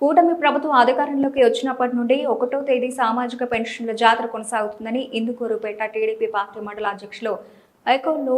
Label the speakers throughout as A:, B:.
A: కూటమి ప్రభుత్వం అధికారంలోకి వచ్చినప్పటి నుండి ఒకటో తేదీ సామాజిక పెన్షన్ల జాతర కొనసాగుతుందని ఇందుకూరుపేట టీడీపీ పార్టీ మండల అధ్యక్షులు ఐకోలో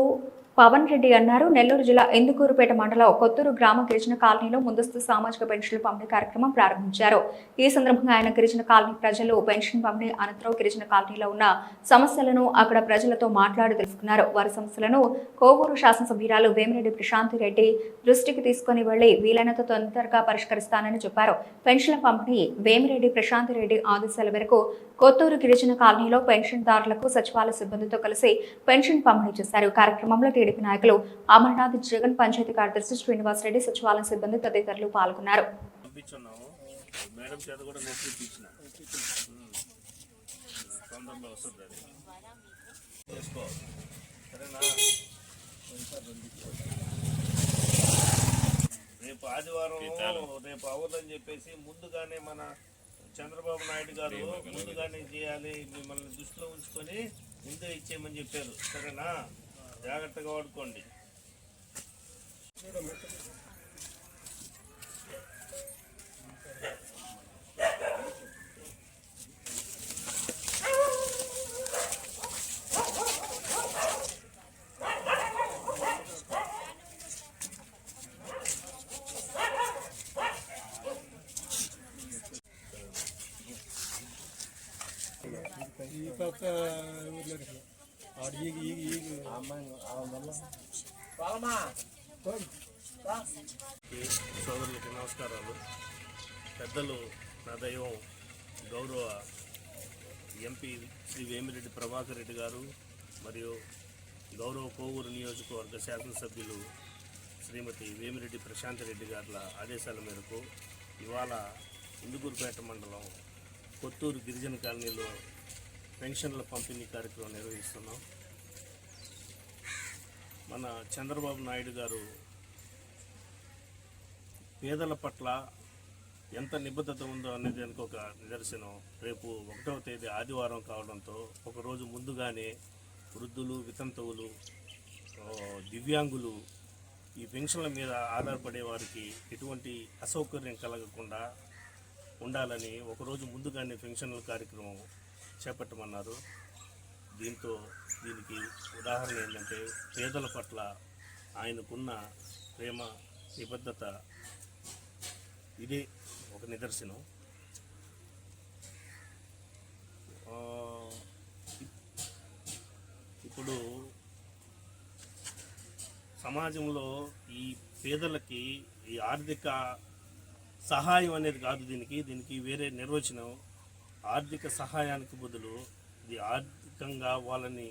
A: పవన్ రెడ్డి అన్నారు నెల్లూరు జిల్లా ఎందుకూరుపేట మండలం కొత్తూరు గ్రామ గిరిజన కాలనీలో ముందస్తు సామాజిక పెన్షన్లు పంపిణీ కార్యక్రమం ప్రారంభించారు. ఈ సందర్భంగా ఆయన గిరిజన కాలనీ ప్రజలు పెన్షన్ పంపిణీ అనంతరం గిరిజన కాలనీలో ఉన్న సమస్యలను అక్కడ ప్రజలతో మాట్లాడి తెలుసుకున్నారు. వారి సమస్యలను కోవూరు శాసనసభ్యురాలు వేమిరెడ్డి ప్రశాంతి రెడ్డి దృష్టికి తీసుకుని వెళ్ళి వీలైనంత తొందరగా పరిష్కరిస్తానని చెప్పారు. పెన్షన్ల పంపిణీ వేమిరెడ్డి ప్రశాంతి రెడ్డి ఆదేశాల మేరకు కొత్తూరు గిరిజన కాలనీలో పెన్షన్దారులకు సచివాలయ సిబ్బందితో కలిసి పెన్షన్ పంపిణీ చేశారు. కార్యక్రమంలో టీడీపీ నాయకులు అమర్నాథ్ జగన్ పంచాయతీ కార్యదర్శి శ్రీనివాసరెడ్డి సచివాలయం సిబ్బంది తదితరులు పాల్గొన్నారు.
B: రేపు ఆదివారం రేపు అవ్వదని చెప్పేసి ముందుగానే మన చంద్రబాబు నాయుడు గారు ముందుగానే చేయాలి. మిమ్మల్ని దృష్టిలో ఉంచుకొని ముందే ఇచ్చేయమని చెప్పారు. సరేనా? జాగ్రత్తగా వాడుకోండి
C: ఈ పక్క ఊర్లో
B: సోదరులకి నమస్కారాలు. పెద్దలు నా దైవం గౌరవ ఎంపీ శ్రీ వేమిరెడ్డి ప్రభాకర్ రెడ్డి గారు మరియు గౌరవ కోవూరు నియోజకవర్గ శాసనసభ్యులు శ్రీమతి వేమిరెడ్డి ప్రశాంత్ రెడ్డి గారుల ఆదేశాల మేరకు ఇవాళ ఇందుకూరుపేట మండలం కొత్తూరు గిరిజన కాలనీలో పెన్షన్ల పంపిణీ కార్యక్రమం నిర్వహిస్తున్నాం. మన చంద్రబాబు నాయుడు గారు పేదల పట్ల ఎంత నిబద్ధత ఉందో అనేది దానికి ఒక నిదర్శనం. రేపు ఒకటవ తేదీ ఆదివారం కావడంతో ఒకరోజు ముందుగానే వృద్ధులు వితంతువులు దివ్యాంగులు ఈ పెన్షన్ల మీద ఆధారపడే వారికి ఎటువంటి అసౌకర్యం కలగకుండా ఉండాలని ఒకరోజు ముందుగానే పెన్షన్ల కార్యక్రమం చేపట్టమన్నారు. దీంతో దీనికి ఉదాహరణ ఏంటంటే పేదల పట్ల ఆయనకున్న ప్రేమ నిబద్ధత ఇదే ఒక నిదర్శనం. ఇప్పుడు సమాజంలో ఈ పేదలకి ఈ ఆర్థిక సహాయం అనేది కాదు దీనికి దీనికి వేరే నిర్వచనం ఆర్థిక సహాయానికి బదులు ఇది ఆర్థికంగా వాళ్ళని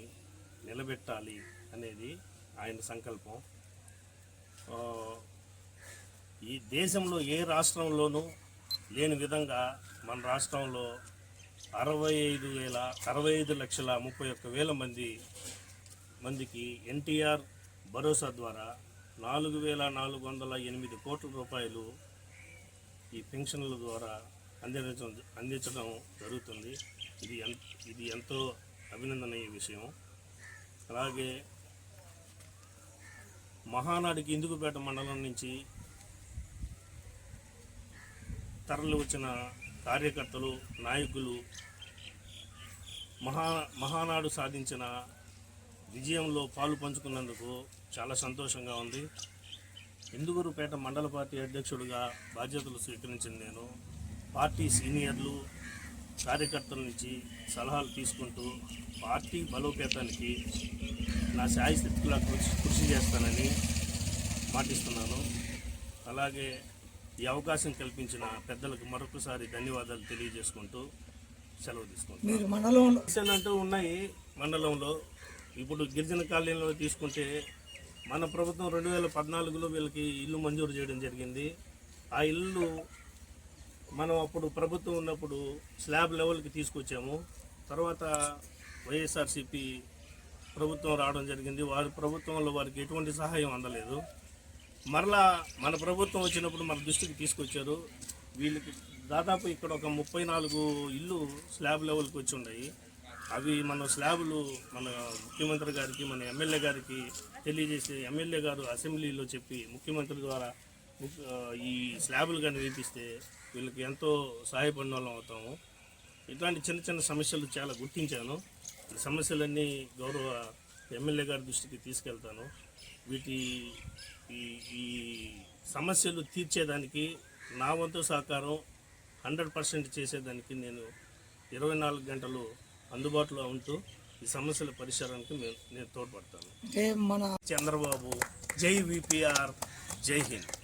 B: నిలబెట్టాలి అనేది ఆయన సంకల్పం. ఈ దేశంలో ఏ రాష్ట్రంలోనూ లేని విధంగా మన రాష్ట్రంలో అరవై ఐదు వేల అరవై ఐదు లక్షల ముప్పై ఒక్క వేల మంది మందికి ఎన్టీఆర్ భరోసా ద్వారా నాలుగు వేల నాలుగు వందల ఎనిమిది కోట్ల రూపాయలు ఈ పెన్షన్ల ద్వారా అందించడం అందించడం జరుగుతుంది. ఇది ఎంత ఇది ఎంతో అభినందనీయ విషయం. అలాగే మహానాడికి ఇందుకుపేట మండలం నుంచి తరలి వచ్చిన కార్యకర్తలు నాయకులు మహా మహానాడు సాధించిన విజయంలో పాలు పంచుకున్నందుకు చాలా సంతోషంగా ఉంది. ఇందుగురుపేట మండల పార్టీ అధ్యక్షుడిగా బాధ్యతలు స్వీకరించిన నేను. పార్టీ సీనియర్లు కార్యకర్తల నుంచి సలహాలు తీసుకుంటూ పార్టీ బలోపేతానికి నా శాయస్థితిలా కృషి కృషి చేస్తానని మాటిస్తున్నాను. అలాగే ఈ అవకాశం కల్పించిన పెద్దలకు మరొకసారి ధన్యవాదాలు తెలియజేసుకుంటూ సెలవు తీసుకుంటాను సమస్యలు అంటూ ఉన్నాయి మండలంలో. ఇప్పుడు గిరిజన కాలనీలో తీసుకుంటే మన ప్రభుత్వం రెండు వేల పద్నాలుగులో వీళ్ళకి ఇల్లు మంజూరు చేయడం జరిగింది. ఆ ఇల్లు మనం అప్పుడు ప్రభుత్వం ఉన్నప్పుడు స్లాబ్ లెవెల్కి తీసుకొచ్చాము. తర్వాత వైఎస్ఆర్సిపి ప్రభుత్వం రావడం జరిగింది. వారి ప్రభుత్వంలో వారికి ఎటువంటి సహాయం అందలేదు. మరలా మన ప్రభుత్వం వచ్చినప్పుడు మన దృష్టికి తీసుకొచ్చారు. వీళ్ళకి దాదాపు ఇక్కడ ఒక ముప్పై నాలుగు ఇల్లు స్లాబ్ లెవెల్కి వచ్చి ఉన్నాయి. అవి మన స్లాబులు మన ముఖ్యమంత్రి గారికి మన ఎమ్మెల్యే గారికి తెలియజేసి ఎమ్మెల్యే గారు అసెంబ్లీలో చెప్పి ముఖ్యమంత్రి ద్వారా ఈ స్లాబులు కానీ వేపిస్తే వీళ్ళకి ఎంతో సహాయపడిన వాళ్ళం అవుతాము. ఇట్లాంటి చిన్న చిన్న సమస్యలు చాలా గుర్తించాను. ఈ సమస్యలన్నీ గౌరవ ఎమ్మెల్యే గారి దృష్టికి తీసుకెళ్తాను. వీటి ఈ ఈ సమస్యలు తీర్చేదానికి నా వంతు సహకారం హండ్రెడ్ పర్సెంట్ చేసేదానికి నేను ఇరవై నాలుగు గంటలు అందుబాటులో ఉంటూ ఈ సమస్యల పరిష్కారానికి నేను తోడ్పడతాను.
D: మన
B: చంద్రబాబు జై విపిఆర్ జై హింద్.